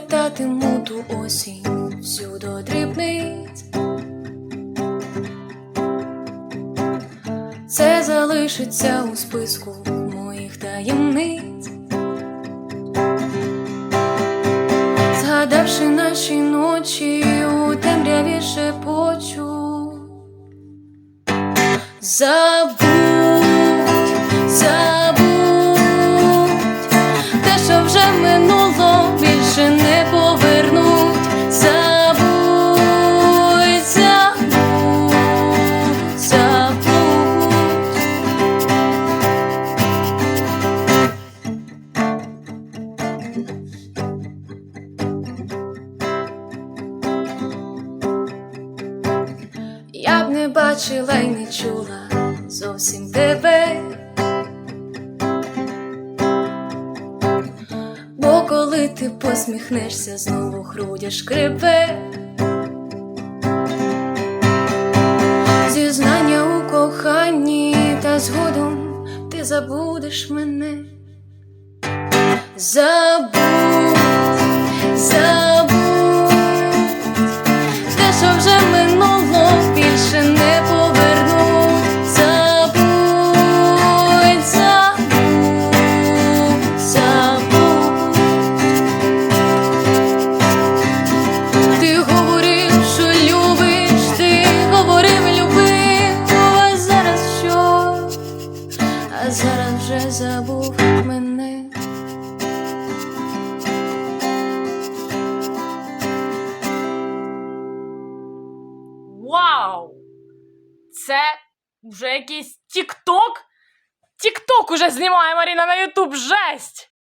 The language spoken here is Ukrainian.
пам'ятатиму ту осінь всюди дрібниць. Це залишиться у списку моїх таємниць. Згадавши наші ночі у темряві шепочу. Забудь, забудь, Б не бачила й не чула зовсім тебе. Бо коли ти посміхнешся, знову грудя шкребе. Зізнання у коханні, та згодом ти забудеш мене. Забудь, мене. Вау! Це вже якийсь Тік-Ток? Тік-Ток уже знімає Маріна на Ютуб. Жесть!